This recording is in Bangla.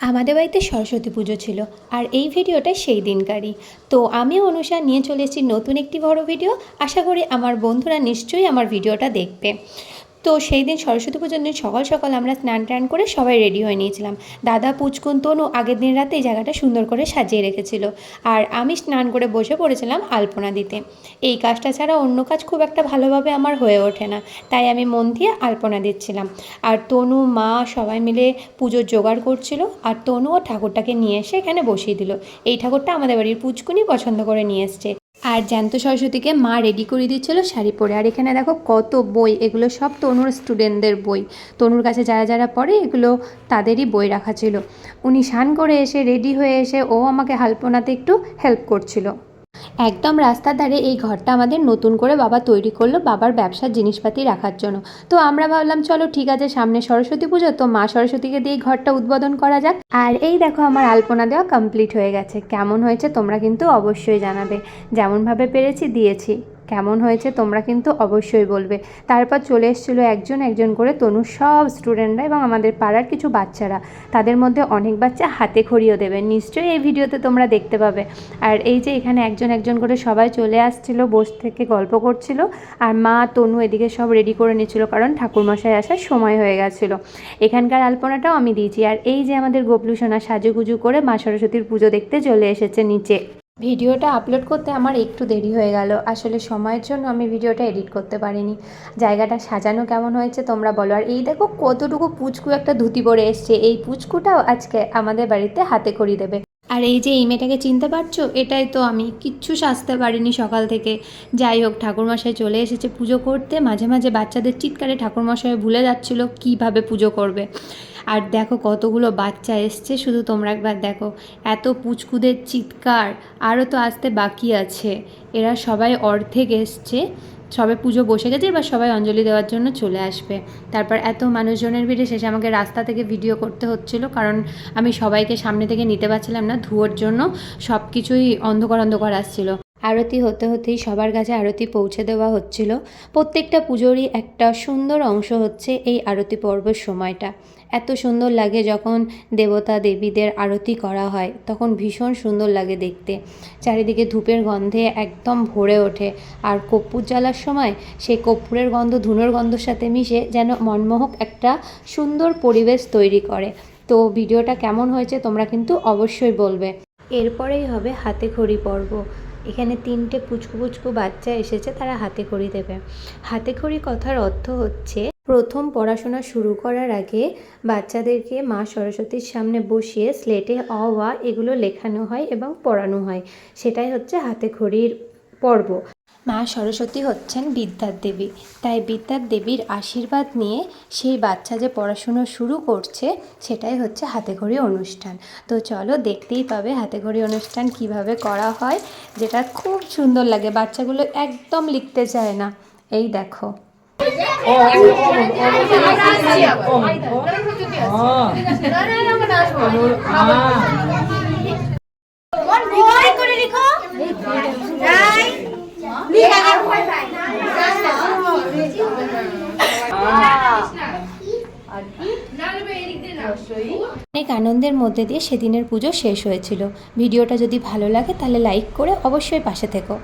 আমাদের বাড়িতে সরস্বতী পুজো ছিল আর এই ভিডিওটা সেই দিনকারই। তো আমি অনুষা নিয়ে চলে এসেছি নতুন একটি বড় ভিডিও। আশা করি আমার বন্ধুরা নিশ্চয়ই আমার ভিডিওটা দেখবে। তো সেই দিন সরস্বতী পুজোর দিন সকাল সকাল আমরা স্নান টান করে সবাই রেডি হয়ে নিয়েছিলাম। দাদা, পুচকুন, তনু আগের দিন রাতে এই জায়গাটা সুন্দর করে সাজিয়ে রেখেছিল। আর আমি স্নান করে বসে পড়েছিলাম আলপনা দিতে। এই কাজটা ছাড়া অন্য কাজ খুব একটা ভালোভাবে আমার হয়ে ওঠে না, তাই আমি মন দিয়ে আলপনা দিচ্ছিলাম। আর তনু, মা সবাই মিলে পুজোর জোগাড় করছিল আর তনু ও ঠাকুরটাকে নিয়ে এসে এখানে বসিয়ে দিল। এই ঠাকুরটা আমাদের বাড়ির পুচকুনি পছন্দ করে নিয়ে এসছে। আর জ্যান্ত সরস্বতীকে মা রেডি করে দিচ্ছিল শাড়ি পরে। আর এখানে দেখো কত বই, এগুলো সব তনুর স্টুডেন্টদের বই। তনুর কাছে যারা যারা পড়ে, এগুলো তাদেরই বই রাখা ছিল। উনি স্নান করে এসে রেডি হয়ে এসে ও আমাকে হালপনাতে একটু হেল্প করছিল। একদম রাস্তার ধারে এই ঘরটা আমাদের নতুন করে বাবা তৈরি করল বাবার ব্যবসার জিনিসপাতি রাখার জন্য। তো আমরা ভাবলাম, চলো ঠিক আছে, সামনে সরস্বতী পুজো। তো মা সরস্বতীকে দিয়ে ঘরটা উদ্বোধন করা যাক। আর এই দেখো, আমার আলপনা দেওয়া কমপ্লিট হয়ে গেছে। কেমন হয়েছে তোমরা কিন্তু অবশ্যই জানাবে। যেমনভাবে পেরেছি দিয়েছি। কেমন হয়েছে তোমরা কিন্তু অবশ্যই বলবে। তারপর চলে এসেছিল একজন একজন করে তনুর সব স্টুডেন্টরা এবং আমাদের পাড়ার কিছু বাচ্চারা। তাদের মধ্যে অনেক বাচ্চা হাতে খড়িও দেবে। নিশ্চয়ই এই ভিডিওতে তোমরা দেখতে পাবে। আর এই যে এখানে একজন একজন করে সবাই চলে আসছিল, বস থেকে গল্প করছিল। আর মা, তনু এদিকে সব রেডি করে নিচ্ছিল কারণ ঠাকুরমশাই আসার সময় হয়ে গেছিল। এখানকার আলপনাটাও আমি দিয়েছি। আর এই যে আমাদের গোপলু সোনা সাজুগুজু করে মা সরস্বতীর পুজো দেখতে চলে এসেছে নিচে। ভিডিওটা আপলোড করতে আমার একটু দেরি হয়ে গেল। আসলে সময়ের জন্য আমি ভিডিওটা এডিট করতে পারিনি। জায়গাটা সাজানো কেমন হয়েছে তোমরা বলো। আর এই দেখো কতটুকু পুচকু একটা ধুতি পরে এসছে। এই পুচকুটাও আজকে আমাদের বাড়িতে হাতে করি দেবে। আর এই যে এই মেয়েটাকে চিনতে পারছ? এটাই তো আমি। কিচ্ছু সাজতে পারিনি সকাল থেকে। যাই হোক, ঠাকুরমশাই চলে এসেছে পুজো করতে। মাঝে মাঝে বাচ্চাদের চিৎকারে ঠাকুরমশাই ভুলে যাচ্ছিল কীভাবে পুজো করবে। আর দেখো কতগুলো বাচ্চা এসছে, শুধু তোমরা একবার দেখো। এত পুচকুদের চিৎকার। আরও তো আসতে বাকি আছে। এরা সবাই অর্ধেক এসছে। সবে পুজো বসে গেছে, এবার সবাই অঞ্জলি দেওয়ার জন্য চলে আসবে। তারপর এত মানুষজনের ভিড়ে শেষে আমাকে রাস্তা থেকে ভিডিও করতে হচ্ছিল, কারণ আমি সবাইকে সামনে থেকে নিতে পারছিলাম না, ধুয়োর জন্য সব কিছুই অন্ধকার অন্ধকার আসছিল। আরতি হতে হতেই সবার কাছে আরতি পৌঁছে দেওয়া হচ্ছিল। প্রত্যেকটা পুজোরই একটা সুন্দর অংশ হচ্ছে এই আরতি পর্বের সময়টা। এত সুন্দর লাগে যখন দেবতা দেবীদের আরতি করা হয়, তখন ভীষণ সুন্দর লাগে দেখতে। চারিদিকে ধূপের গন্ধে একদম ভরে ওঠে। আর কর্পূর জ্বালার সময় সেই কর্পূরের গন্ধ, ধুনোর গন্ধর সাথে মিশে যেন মনমোহক একটা সুন্দর পরিবেশ তৈরি করে। তো ভিডিওটা কেমন হয়েছে তোমরা কিন্তু অবশ্যই বলবে। এরপরেই হবে হাতে খড়ি পর্ব। এখানে তিনটে পুচকু পুচকু বাচ্চা এসেছে, তারা হাতে খড়ি দেবে। হাতে খড়ি কথার অর্থ হচ্ছে, প্রথম পড়াশোনা শুরু করার আগে বাচ্চাদেরকে মা সরস্বতীর সামনে বসিয়ে স্লেটে অ আ এগুলো লেখানো হয় এবং পড়ানো হয়। সেটাই হচ্ছে হাতে খড়ির পর্ব। মা সরস্বতী হচ্ছেন বিদ্যার দেবী তাই বিদ্যার দেবীর আশীর্বাদ নিয়ে সেই বাচ্চা যে পড়াশুনো শুরু করছে সেটাই হচ্ছে হাতেখড়ি অনুষ্ঠান তো চলো দেখতেই পাবে হাতেখড়ি অনুষ্ঠান কীভাবে করা হয় যেটা খুব সুন্দর লাগে বাচ্চাগুলো একদম লিখতে চায় না এই দেখো অনেক আনন্দের মধ্যে দিয়ে সেদিনের পুজো শেষ হয়েছিল। ভিডিওটা যদি ভালো লাগে তাহলে লাইক করে অবশ্যই পাশে থেকো।